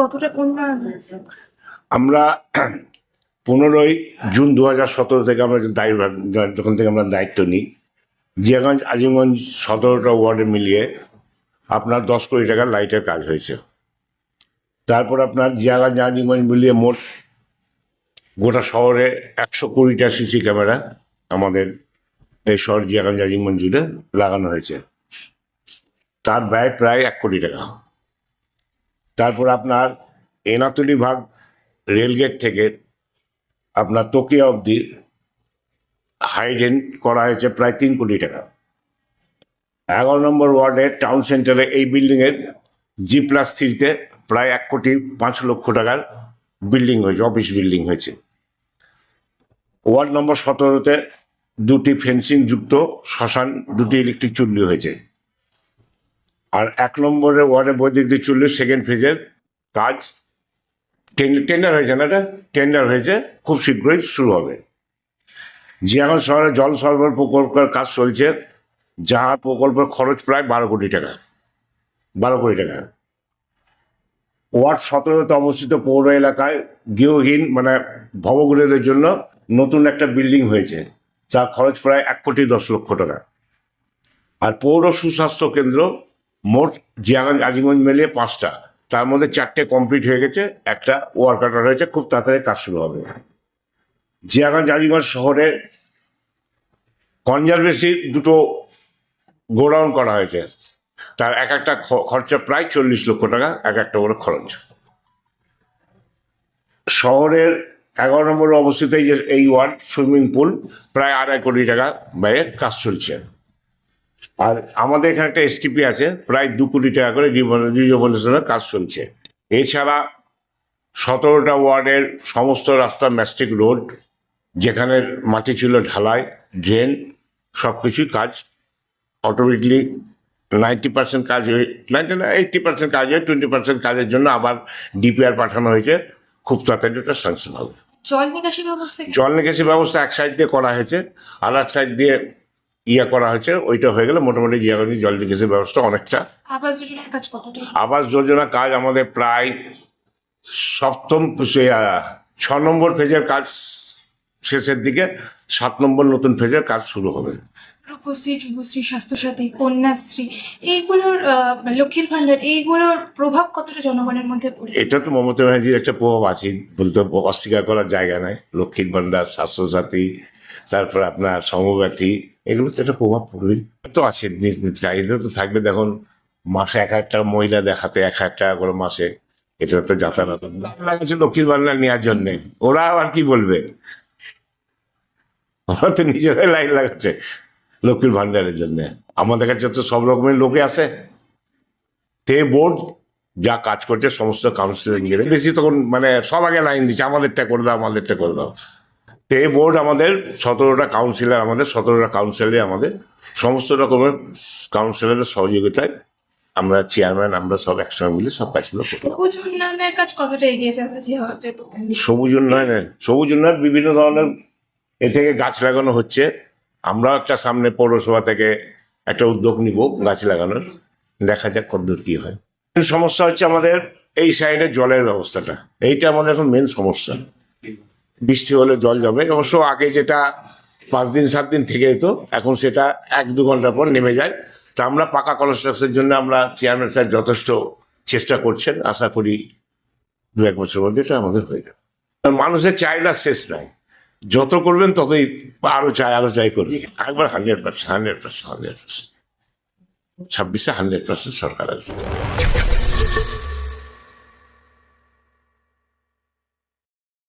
কতটা উন্নয়ন হয়েছে? আমরা পনেরোই জুন দু হাজার সতেরো থেকে আমরা যখন থেকে আমরা দায়িত্ব নিই, জিয়াগঞ্জ আজিমগঞ্জ সতেরোটা ওয়ার্ডে মিলিয়ে আপনার দশ কোটি টাকার লাইটের কাজ হয়েছে। তারপর আপনার জিয়াগঞ্জ আজিমগঞ্জ মিলিয়ে মোট গোটা শহরে একশো কুড়িটা সিসি ক্যামেরা আমাদের এই শহর জিয়াগঞ্জ আজিমগঞ্জ জুড়ে লাগানো হয়েছে। তার ব্যয় প্রায় এক কোটি টাকা। তারপর আপনার এনাতুলি ভাগ রেলগেট থেকে আপনার তোকিয়া অবধি হাইডেন করা হয়েছে প্রায় তিন কোটি টাকা। এগারো নম্বর ওয়ার্ডে টাউন সেন্টারে এই বিল্ডিংয়ের জি প্লাস থ্রিতে প্রায় এক কোটি পাঁচ লক্ষ টাকার বিল্ডিং হয়েছে অফিস বিল্ডিং হয়েছে। ওয়ার্ড নম্বর সতেরোতে দুটি ফেন্সিং যুক্ত শ্মশান, দুটি ইলেকট্রিক চুল্লি হয়েছে। আর এক নম্বরে ওয়ার্ডে বৈদ্যুতিক দিয়ে চুল্লি সেকেন্ড ফেজের কাজ টেন্ডার হয়েছে না এটা? টেন্ডার হয়েছে, খুব শীঘ্রই শুরু হবে। জিয়াগঞ্জ শহরে জল সরবরাহ প্রকল্পের কাজ চলছে, যা প্রকল্পের খরচ প্রায় বারো কোটি টাকা। বারো কোটি টাকা। ওয়ার্ড সতেরোতে অবস্থিত পৌর এলাকায় গৃহহীন মানে ভবঘুরেদের জন্য নতুন একটা বিল্ডিং হয়েছে, যার খরচ প্রায় এক কোটি দশ লক্ষ টাকা। আর পৌর সুস্বাস্থ্য কেন্দ্র মোট জিয়াগঞ্জ আজিগঞ্জ মিলিয়ে পাঁচটা। তার মধ্যে চারটে কমপ্লিট হয়ে গেছে, একটা ওয়ার্কার হয়েছে, খুব তাড়াতাড়ি কাজ শুরু হবে। জিয়াগঞ্জ আজিগঞ্জ শহরে কনজারভেসি দুটো গোডাউন করা হয়েছে। তার এক একটা খরচা প্রায় চল্লিশ লক্ষ টাকা, এক একটা করে খরচ। শহরের এগারো নম্বরে অবস্থিত এই যে, এই ওয়ার্ড সুইমিং পুল প্রায় আড়াই কোটি টাকা ব্যয়ে কাজ চলছে। আর আমাদের এখানে একটা এসটিপি আছে প্রায় দু কোটি টাকা করে রিজনেশনের কাজ চলছে। এছাড়া সতেরোটা ওয়ার্ডের সমস্ত রাস্তা ম্যাস্টিক রোড যেখানে মাটি ছিল ঢালাই ড্রেন সব কিছুই কাজ। অটোমেটিকলি নাইনটি পার্সেন্ট কাজ হয়ে নাইনটি না এইটটি পার্সেন্ট কাজ হয়ে টোয়েন্টি পার্সেন্ট কাজের জন্য আবার ডিপিআর পাঠানো হয়েছে। খুব তাড়াতাড়ি ওটা স্যাংশন হবে। জল নিকাশি ব্যবস্থা জল নিকাশি ব্যবস্থা এক সাইড দিয়ে করা হয়েছে আর এক সাইড দিয়ে ইয়ে করা হয়েছে ওইটা হয়ে গেলে মোটামুটি জিয়াগঞ্জি জল নিকাশি ব্যবস্থা অনেকটা। আবাস যোজনার কাজ কতটা আবাস যোজনা কাজ আমাদের প্রায় সপ্তম ছ নম্বর ফেজের কাজ শেষের দিকে সাত নম্বর নতুন ফেজের কাজ শুরু হবে। রূপশ্রী যুবশ্রী স্বাস্থ্যসাথী কন্যাশ্রী এইগুলোর লক্ষ্মীর ভান্ডার এইগুলোর প্রভাব কতটা জনগণের মধ্যে পড়েছে? এটা তো মমতা ব্যানার্জির একটা প্রভাব আছে বলতে অস্বীকার করার জায়গা নাই। লক্ষ্মীর ভাণ্ডার স্বাস্থ্যসাথী তারপর আপনার সমব্যাথী এগুলো তো একটা প্রভাব পড়বেই। তো আছে চাহিদা তো থাকবে। দেখুন, মাসে এক হাজার টাকা মহিলা দেখাতে এক হাজার টাকা করে মাসে, এটা তো যাতায়াত। লাগাচ্ছে লক্ষ্মীর ভাণ্ডার নেওয়ার জন্যে। ওরা আবার কি বলবে? ওরা তো নিজেরাই লাইন লাগাচ্ছে লক্ষ্মীর ভান্ডারের জন্য। আমাদের কাছে তো সব রকমের লোকে আসে তে বোর্ড যা কাজ করছে, সমস্ত কাউন্সিলিং বেশি তখন মানে সব আগে লাইন দিচ্ছে, আমাদেরটা করে দাও, আমাদেরটা করে দাও। তে বোর্ড আমাদের সতেরোটা কাউন্সিলর আমাদের সতেরোটা কাউন্সিলরে আমাদের। সমস্ত রকমের কাউন্সিলরের সহযোগিতায় আমরা চেয়ারম্যান আমরা সব একসঙ্গে মিলে সব কাজগুলো করি। সবুজ উন্নয়নের কাজ কতটা এগিয়ে যাচ্ছে সবুজ উন্নয়নের সবুজ উন্নয়ন বিভিন্ন ধরনের এ থেকে গাছ লাগানো হচ্ছে। আমরাও একটা সামনে পৌরসভা থেকে একটা উদ্যোগ নিব গাছ লাগানোর। দেখা যাক কতদূর কি হয়। সমস্যা হচ্ছে আমাদের এই সাইডে জলের ব্যবস্থাটা। এইটা আমাদের এখন মেন সমস্যা। বৃষ্টি হলে জল যাবে। অবশ্য আগে যেটা পাঁচ দিন, সাত দিন থেকে যেত, এখন সেটা এক দু ঘণ্টা পর নেমে যায়। তা আমরা পাকা কনস্ট্রাকশনের জন্য আমরা চেয়ারম্যান স্যার যথেষ্ট চেষ্টা করছেন। আশা করি দু এক বছরের মধ্যে এটা আমাদের হয়ে যাবে। মানুষের চাহিদা শেষ নাই। যত করবেন ততই আরও চাই আরও চাই করবে একবার hundred percent hundred percent hundred percent. ছাব্বিশে হান্ড্রেড পার্সেন্ট সরকার আসবে।